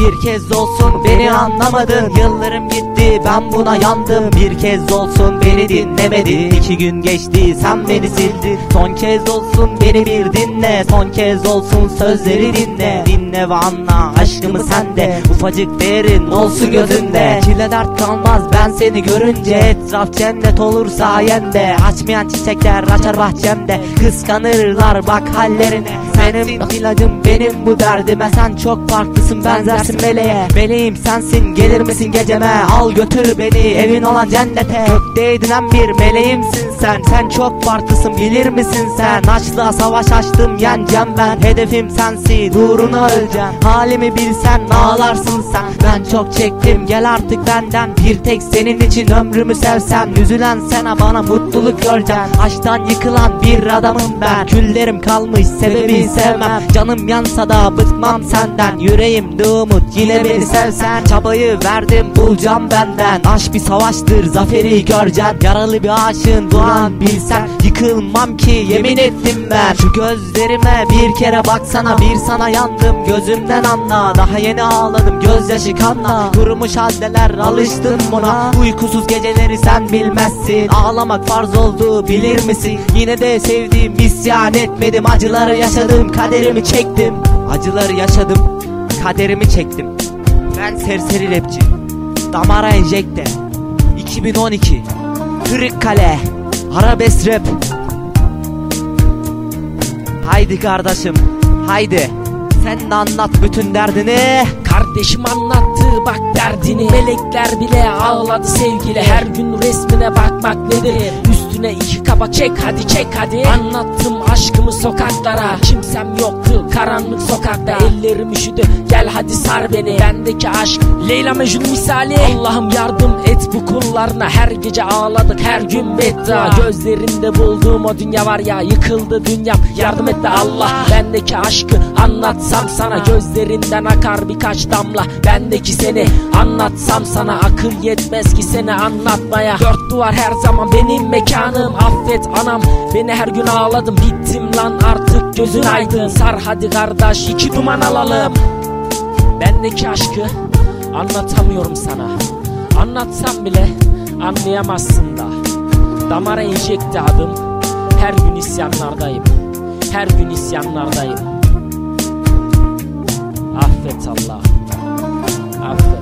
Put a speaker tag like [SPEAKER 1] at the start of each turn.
[SPEAKER 1] Bir kez olsun beni anlamadın. Yıllarım gitti ben buna yandım. Bir kez olsun beni dinlemedin İki gün geçti sen beni sildin. Son kez olsun beni bir dinle. Son kez olsun sözleri dinle. Dinle ve anla aşkımı sende. Ufacık değerin olsun gözünde. Çile dert kalmaz ben seni görünce. Etraf cennet olur sayende. Açmayan çiçekler açar bahçemde. Kıskanırlar bak hallerine Benim ilacım benim bu derdime. Sen çok farklısın benzersin meleğe. Meleğim sensin gelir misin geceme? Al götür beni evin olan cennete. Gökte edinen bir meleğimsin sen. Sen çok farklısın bilir misin sen? Açlığa savaş açtım yeneceğim ben. Hedefim sensin uğruna öleceğim. Halimi bilsen ağlarsın sen. Ben çok çektim gel artık benden. Bir tek senin için ömrümü sevsem. Üzülen sana bana mutluluk göreceksin Aşktan yıkılan bir adamım ben. Küllerim kalmış sebebi sevmem. Canım yansa da bıkmam senden. Yüreğimde umut yine beni sevsen. Çabayı verdim bulacağım benden. Aşk bir savaştır zaferi göreceksin Yaralı bir aşığın duan bilsen Yıkılmam ki yemin ettim ben. Şu gözlerime bir kere baksana Bir sana yandım. Gözümden anla Daha yeni ağladım gözyaşı kanla. Kurumuş haldeler alıştım buna. Uykusuz geceleri sen bilmezsin. Ağlamak farz oldu bilir misin? Yine de sevdiğim isyan etmedim. Acıları yaşadım kaderimi çektim. Acıları yaşadım kaderimi çektim. Ben serseri rapçi. Damara enjekte. 2012 Kırıkkale Arabes rap. Haydi kardeşim haydi. Sen de anlat bütün derdini.
[SPEAKER 2] Kardeşim anlattı bak derdini. Melekler bile ağladı sevgili. Her gün resmine bakmak nedir Üstüne iki kaba çek hadi çek hadi. Anlattım aşkımı sokaklara. Kimsem yoktu karanlık sokakta. Ellerim üşüdü gel hadi sar beni. Bendeki aşk Leyla Mecnun misali. Allah'ım yardım et bu kullarına. Her gece ağladık her gün beddua Gözlerinde bulduğum o dünya var ya Yıkıldı dünyam. Yardım et de Allah Bendeki aşkı anlatsam sana. Gözlerinden akar birkaç damla. Bendeki seni anlatsam sana. Akıl yetmez ki seni anlatmaya. Dört duvar her zaman benim mekanım Affet anam. Beni her gün ağladım. Bittim lan artık gözün aydın. Sar hadi kardeş iki duman alalım. Bendeki aşkı anlatamıyorum sana. Anlatsam bile anlayamazsın da. Damara enjekte adım. Her gün isyanlardayım. Her gün isyanlardayım. Affet Allah. Affet